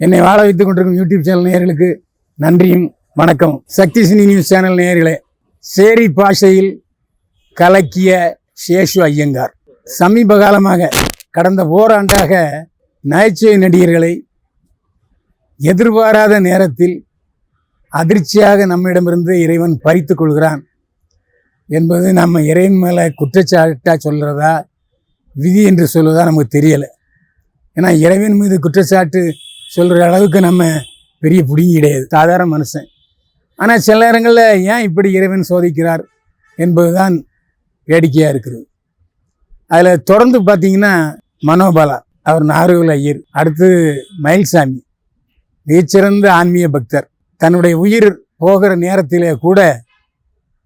என்னை வாழ வைத்துக் கொண்டிருக்கும் யூடியூப் சேனல் நேயர்களுக்கு நன்றியும் வணக்கம். சக்தி சினி நியூஸ் சேனல் நேயர்களே சேரி பாஷையில் கலக்கிய சேஷு ஐயங்கார். சமீப காலமாக கடந்த ஓராண்டாக நகைச்சுவை நடிகர்களை எதிர்பாராத நேரத்தில் அதிர்ச்சியாக நம்மிடமிருந்து இறைவன் பறித்து கொள்கிறான் என்பது நம்ம இறைவன் மேலே குற்றச்சாட்டாக சொல்கிறதா விதி என்று சொல்வதா நமக்கு தெரியலை. ஏன்னா இறைவன் மீது குற்றச்சாட்டு சொல்கிற அளவுக்கு நம்ம பெரிய பிடிங்கி கிடையாது. சாதாரண மனுஷன். ஆனால் சில நேரங்களில் ஏன் இப்படி இறைவன் சோதிக்கிறார் என்பதுதான் வேடிக்கையாக இருக்குது. அதில் தொடர்ந்து பார்த்தீங்கன்னா மனோபாலா அவர் நாகர்கோவில் ஐயர். அடுத்து மயில்சாமி மிகச்சிறந்த ஆன்மீக பக்தர். தன்னுடைய உயிர் போகிற நேரத்திலே கூட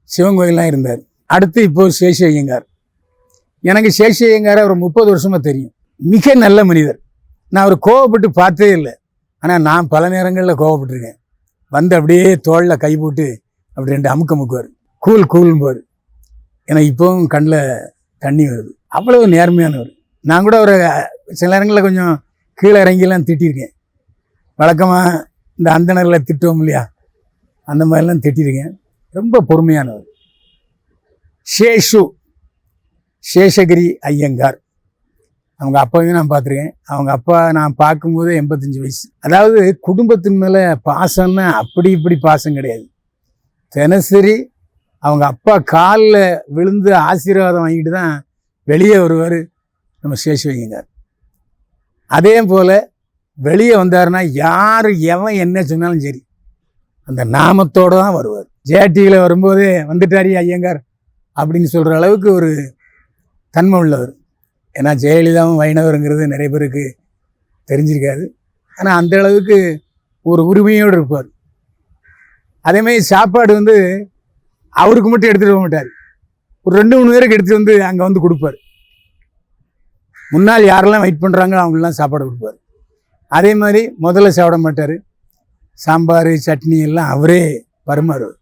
சிவன் கோயிலாம் இருந்தார். அடுத்து இப்போ சேஷ ஐயங்கார் எனக்கு சேஷ ஐயங்கார் அவர் முப்பது வருஷமாக தெரியும். மிக நல்ல மனிதர். நான் அவர் கோவப்பட்டு பார்த்ததே இல்லை. ஆனால் நான் பல நேரங்களில் கோவப்பட்டிருக்கேன். வந்து அப்படியே தோளில் கை போட்டு அப்படி ரெண்டு அமுக்க முக்குவார். கூல் கூல்ம்போர் எனக்கு இப்போவும் கண்ணில் தண்ணி வருது. அவ்வளவு நேர்மையானவர். நான் கூட அவரை சில நேரங்களில் கொஞ்சம் கீழே இறங்கிலாம் திட்டியிருக்கேன் வழக்கமாக இந்த அந்தணரில் திட்டுவோம் இல்லையா? அந்த மாதிரிலாம் திட்டியிருக்கேன் ரொம்ப பொறுமையானவர். சேஷு சேஷகிரி ஐயங்கார். அவங்க அப்பாவையும் நான் பார்த்துருக்கேன். அவங்க அப்பா நான் பார்க்கும்போது எண்பத்தஞ்சு வயசு. அதாவது குடும்பத்தின் மேலே பாசம்னா அப்படி இப்படி பாசம் கிடையாது. தினசரி அவங்க அப்பா காலில் விழுந்து ஆசீர்வாதம் வாங்கிட்டு தான் வெளியே வருவார். நம்ம சேஷ் ஐயங்கார் அதே போல் வெளியே வந்தாருன்னா யார் எவன் என்ன சொன்னாலும் சரி அந்த நாமத்தோடு தான் வருவார். ஜேடியில் வரும்போது வந்துட்டாரி ஐயங்கார் அப்படின்னு சொல்கிற அளவுக்கு ஒரு தன்மை உள்ளவர். ஏன்னா ஜெயலலிதாவும் வைணவருங்கிறது நிறைய பேருக்கு தெரிஞ்சிருக்காது. ஆனால் அந்த அளவுக்கு ஒரு உரிமையோடு இருப்பார். அதேமாதிரி சாப்பாடு வந்து அவருக்கு மட்டும் எடுத்துகிட்டு போக மாட்டார். ஒரு ரெண்டு மூணு பேருக்கு எடுத்துகிட்டு வந்து அங்கே வந்து கொடுப்பார். முன்னால் யாரெல்லாம் வெயிட் பண்ணுறாங்களோ அவங்களெலாம் சாப்பாடு கொடுப்பார். அதே மாதிரி முதல்ல சாப்பிட மாட்டார். சாம்பார் சட்னி எல்லாம் அவரே பரிமாறுவார்.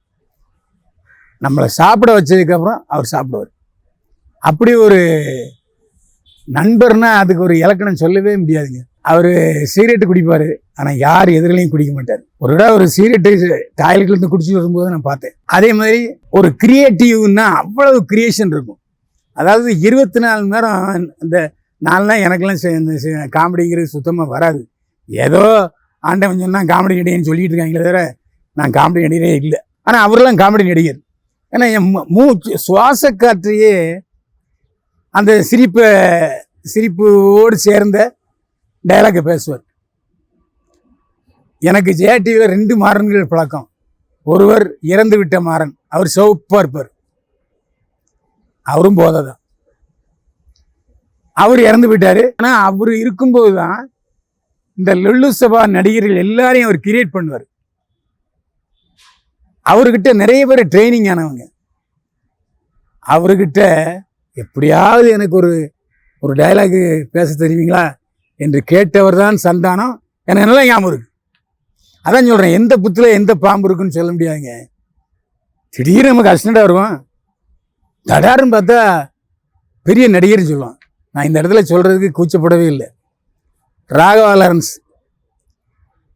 நம்மளை சாப்பிட வச்சதுக்கப்புறம் அவர் சாப்பிடுவார். அப்படி ஒரு நண்பர்னா அதுக்கு ஒரு இலக்கணம் சொல்லவே முடியாதுங்க. அவர் சீரட்டு குடிப்பார். ஆனால் யார் எதிரிலையும் குடிக்க மாட்டார். ஒரு விட ஒரு சீரட்டு டாய்லெட்லேருந்து குடிச்சு வரும்போது நான் பார்த்தேன். அதே மாதிரி ஒரு கிரியேட்டிவ்னா அவ்வளவு கிரியேஷன் இருக்கும். அதாவது இருபத்தி நாலு மணி நேரம் இந்த நாள்லாம் எனக்கெல்லாம் செ- இந்த காமெடிங்கிறது சுத்தமாக வராது. ஏதோ ஆண்டவன் சொன்னால் காமெடி நடிகர்னு சொல்லிட்டு இருக்காங்களே தவிர நான் காமெடி நடிகரே இல்லை. ஆனால் அவரெல்லாம் காமெடி நடிகர். ஏன்னா என் மூச்சு சுவாச காற்றையே அந்த சிரிப்பை சிரிப்போடு சேர்ந்த டயலாக்கை பேசுவார். எனக்கு ஜெயா டிவியில் ரெண்டு மாறன்கள் பழக்கம். ஒருவர் இறந்து விட்ட மாறன் அவர் சிவப்பாக இருப்பார். அவரும் போதை தான் அவர் இறந்து போயிட்டாரு ஆனால் அவர் இருக்கும்போது தான் இந்த லொல்லு சபா நடிகர்கள் எல்லாரையும் அவர் கிரியேட் பண்ணுவார். அவர்கிட்ட நிறைய பேர் ட்ரைனிங் ஆனவங்க. அவர்கிட்ட எப்படியாவது எனக்கு ஒரு ஒரு டயலாகு பேச தெரியுங்களா? என்று கேட்டவர் தான் சந்தானம். எனக்கு நல்லா ஞாபகம் இருக்குது அதான் சொல்கிறேன் எந்த புத்தில் எந்த பாம்பு இருக்குன்னு சொல்ல முடியாதுங்க. திடீர்னு நமக்கு அசிடண்டாக வருவான். தடாருன்னு பார்த்தா பெரிய நடிகர்னு சொல்லுவான். நான் இந்த இடத்துல சொல்கிறதுக்கு கூச்சப்படவே இல்லை. ராகவா லாரன்ஸ்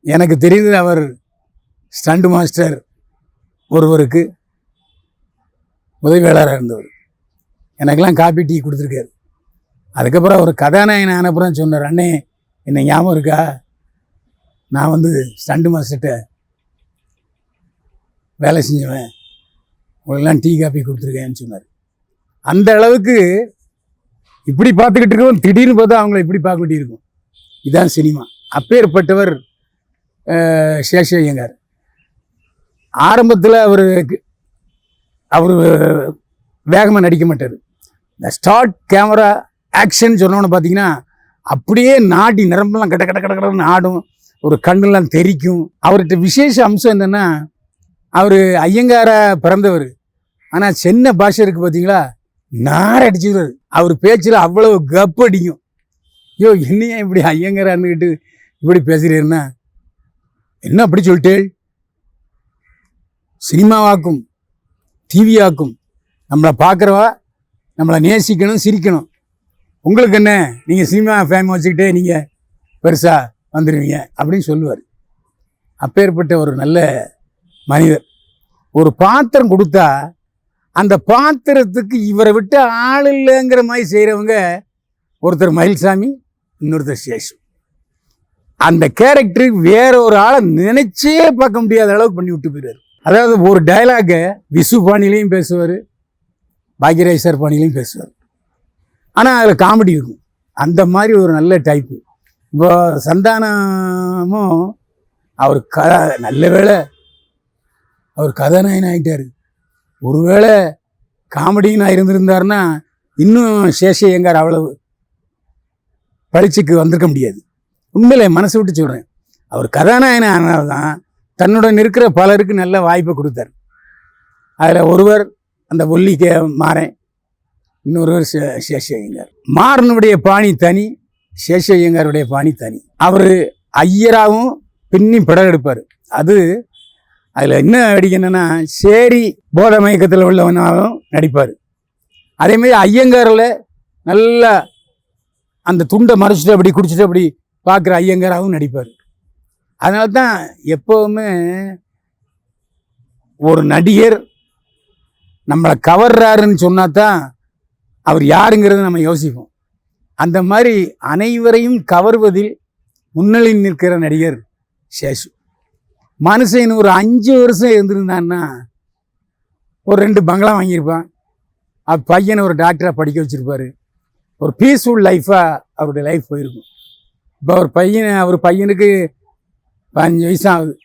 எனக்கு தெரிந்து அவர் ஸ்டண்ட் மாஸ்டர் ஒருவருக்கு உதவியாளராக இருந்தவர். எனக்கெல்லாம் காப்பி டீ கொடுத்துருக்காரு. அதுக்கப்புறம் அவர் கதாநாயகன் ஆனப்புறம் சொன்னார் அண்ணே என்ன ஞாபகம் இருக்கா? நான் வந்து ஸ்டண்டு மாஸ்டர்கிட்ட வேலை செஞ்சவன். உங்களெல்லாம் டீ காப்பி கொடுத்துருக்கேன்னு சொன்னார். அந்த அளவுக்கு இப்படி பார்த்துக்கிட்டு இருக்கோம் திடீர்னு பார்த்தா அவங்கள இப்படி பார்க்க வேண்டியிருக்கும் இதான் சினிமா. அப்பேற்பட்டவர் அஹ், ஆரம்பத்தில் அவர் அவர் வேகமாக நடிக்க மாட்டார். இந்த ஸ்டார்ட் கேமரா ஆக்ஷன் சொன்னோன்னு பார்த்தீங்கன்னா அப்படியே நாடி நரம்பெல்லாம் கட கட கட கடன்னு ஆடும். ஒரு கண்ணெல்லாம் தெரிக்கும். அவர்கிட்ட விசேஷ அம்சம் என்னென்னா அவர் ஐயங்கார பிறந்தவர். ஆனால் சென்னை பாஷை இருக்குது பார்த்தீங்களா? நார அடிச்சுக்கிறார். அவர் பேச்சில் அவ்வளவு கப் அடிக்கும். ஐயோ என்னையா இப்படி ஐயங்காரான்னுக்கிட்டு இப்படி பேசுகிறீர்னா என்ன அப்படி சொல்லிட்டேள் சினிமாவாக்கும் டிவியாக்கும் நம்மளை பார்க்குறவா? நம்மளை நேசிக்கணும் சிரிக்கணும். உங்களுக்கு என்ன? நீங்கள் சினிமா ஃபேம் வச்சுக்கிட்டே நீங்கள் பெருசாக வந்துடுவீங்க அப்படின்னு சொல்லுவார். அப்பேற்பட்ட ஒரு நல்ல மனிதர். ஒரு பாத்திரம் கொடுத்தா அந்த பாத்திரத்துக்கு இவரை விட்டு ஆள் இல்லைங்கிற மாதிரி செய்கிறவங்க ஒருத்தர் மயில்சாமி இன்னொருத்தர் சேஷு. அந்த கேரக்டருக்கு வேற ஒரு ஆளை நினைச்சே பார்க்க முடியாத அளவுக்கு பண்ணி விட்டு போயிடுவார். அதாவது ஒரு டயலாகை விசு பாணிலையும் பேசுவார் பாக்கியராஜ் சார் பாணிலையும் பேசுவார். ஆனால் அதில் காமெடி இருக்கும். அந்த மாதிரி ஒரு நல்ல டைப்பு இப்போ சந்தானமும் அவர் க நல்ல வேளை அவர் கதாநாயகன் ஆகிட்டார் ஒருவேளை காமெடின்னு இருந்திருந்தார்னா இன்னும் சேஷையங்கார் அவ்வளவு பளிச்சுக்கு வந்திருக்க முடியாது. உண்மையில மனசு விட்டு சொல்கிறேன் அவர் கதாநாயகன் ஆனால்தான் தான் தன்னுடன் இருக்கிற பலருக்கு நல்ல வாய்ப்பை கொடுத்தார். அதில் ஒருவர் அந்த ஒல்லிக்கு மாறேன். இன்னொரு சே- சேஷையங்கார் மாறனுடைய பாணி தனி சேஷையங்காருடைய பாணி தனி. அவர் ஐயராகவும் பின்னி படம் எடுப்பார். அது அதில் என்ன அடிக்கணும்னா சேரி போத மயக்கத்தில் உள்ளவனாலும் நடிப்பார். அதேமாதிரி ஐயங்காரில் நல்லா அந்த துண்டை மறைச்சிட்டு அப்படி குடிச்சிட்டு அப்படி பார்க்குற ஐயங்காராகவும் நடிப்பார். அதனால தான் எப்போவுமே ஒரு நடிகர் நம்மளை கவர்றாருன்னு சொன்னா தான் அவர் யாருங்கிறத நம்ம யோசிப்போம். அந்த மாதிரி அனைவரையும் கவர்வதில் முன்னணியில் நிற்கிற நடிகர் சேஷு. மனுஷன் ஒரு அஞ்சு வருஷம் இருந்திருந்தான்னா ஒரு ரெண்டு பங்களா வாங்கியிருப்பான். அவர் பையனை ஒரு டாக்டராக படிக்க வச்சிருப்பாரு. ஒரு பீஸ்ஃபுல் லைஃபாக அவருடைய லைஃப் போயிருக்கும். இப்போ அவர் பையனை அவர் பையனுக்கு பதினஞ்சு வயசாகுது ஆகுது.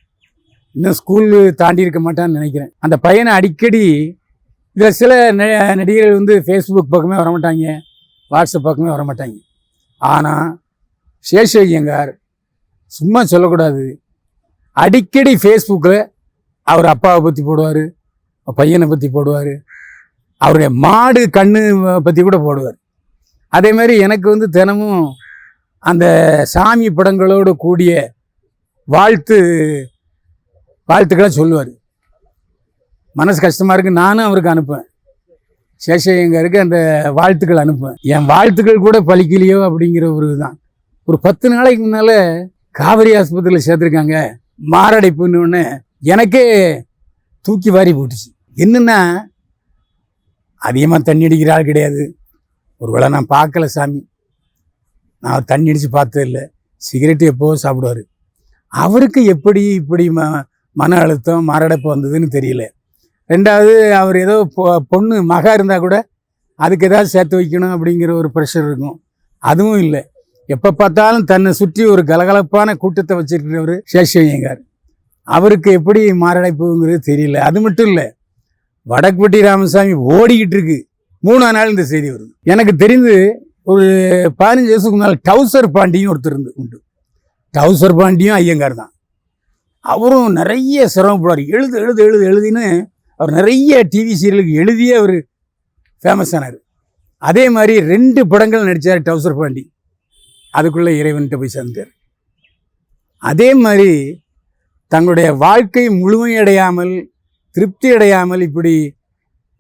இன்னும் ஸ்கூலு தாண்டி இருக்க மாட்டான்னு நினைக்கிறேன். அந்த பையனை அடிக்கடி இதில் சில ந- நடிகர்கள் வந்து ஃபேஸ்புக் பக்கமே வர மாட்டாங்க வாட்ஸ்அப் பக்கமே வர மாட்டாங்க ஆனால் சேஷையங்கார் சும்மா சொல்லக்கூடாது. அடிக்கடி ஃபேஸ்புக்கில் அவர் அப்பாவை பற்றி போடுவார் பையனை பற்றி போடுவார் அவருடைய மாடு கண்ணு பற்றி கூட போடுவார். அதே மாதிரி எனக்கு வந்து தினமும் அந்த சாமி படங்களோடு கூடிய வாழ்த்து வாழ்த்துக்களை சொல்லுவார். மனசு கஷ்டமாக இருக்கு நானும் அவருக்கு அனுப்புவேன். சேஷையங்கருக்கு அந்த வாழ்த்துக்கள் அனுப்புவேன். என் வாழ்த்துக்கள் கூட பழிக்கலையோ அப்படிங்கிற ஒரு இதுதான். ஒரு பத்து நாளைக்கு முன்னால் காவிரி ஆஸ்பத்திரியில் சேர்த்துருக்காங்க. மாரடைப்புன்னு ஒன்று எனக்கே தூக்கி வாரி போட்டுச்சு. என்னென்னா அதிகமாக தண்ணி அடிக்கிற ஆள் கிடையாது. ஒருவேளை நான் பார்க்கல சாமி. நான் தண்ணி அடித்து பார்த்தது இல்லை. சிகரெட்டு எப்போவோ சாப்பிடுவார். அவருக்கு எப்படி இப்படி ம மன அழுத்தம் மாரடைப்பு வந்ததுன்னு தெரியல. ரெண்டாவது அவர் ஏதோ பொ- பொண்ணு மகா இருந்தால் கூட அதுக்கு ஏதாவது சேர்த்து வைக்கணும் அப்படிங்கிற ஒரு ப்ரெஷர் இருக்கும். அதுவும் இல்லை. எப்போ பார்த்தாலும் தன்னை சுற்றி ஒரு கலகலப்பான கூட்டத்தை வச்சிருக்கிறவர் சேஷையங்கார் அவருக்கு எப்படி மாரடைப்புங்கிறது தெரியல. அது மட்டும் இல்லை வடக்குப்பட்டி ராமசாமி ஓடிக்கிட்டு இருக்கு. மூணாம் நாள் இந்த செய்தி வருது. எனக்கு தெரிந்து ஒரு பதினஞ்சு வயசுக்கு முன்னால் டவுசர் பாண்டியும் ஒருத்தர் இருந்து உண்டு. டவுசர் பாண்டியும் ஐயங்கார் தான். அவரும் நிறைய சிரமப்படுவார். எழுது எழுது எழுது எழுதின்னு அவர் நிறைய டிவி சீரியலுக்கு எழுதியே அவர் ஃபேமஸ் ஆனார். அதே மாதிரி ரெண்டு படங்கள் நடித்தார் டவுசர் பாண்டி. அதுக்குள்ளே இறைவன்கிட்ட போய் சேர்ந்தார் அதே மாதிரி தங்களுடைய வாழ்க்கை முழுமையடையாமல் திருப்தி அடையாமல் இப்படி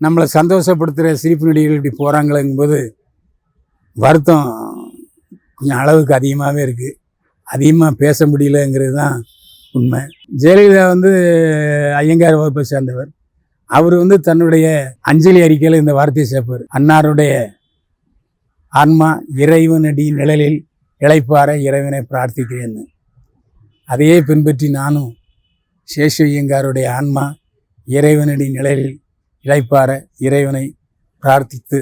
நம்மளை சந்தோஷப்படுத்துகிற சிரிப்பு நடிகர்கள் இப்படி போகிறாங்களேங்கும்போது வருத்தம் கொஞ்சம் அளவுக்கு அதிகமாகவே இருக்குது அதிகமாக பேச முடியலங்கிறது தான் உண்மை. ஜெயலலிதா வந்து ஐயங்கார் வகுப்பை சேர்ந்தவர். அவர் வந்து தன்னுடைய அஞ்சலி அறிக்கையில் இந்த வார்த்தையை சேர்ப்பார். அன்னாருடைய ஆன்மா இறைவனடி நிழலில் இழைப்பார இறைவனை பிரார்த்திக்கிறேன் அதையே பின்பற்றி நானும் சேஷய்யங்காருடைய ஆன்மா இறைவனடி நிழலில் இழைப்பார இறைவனை பிரார்த்தித்து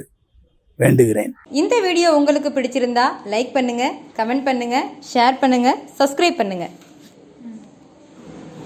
வேண்டுகிறேன். இந்த வீடியோ உங்களுக்கு பிடிச்சிருந்தா லைக் பண்ணுங்க கமெண்ட் பண்ணுங்க ஷேர் பண்ணுங்க சப்ஸ்கிரைப் பண்ணுங்க.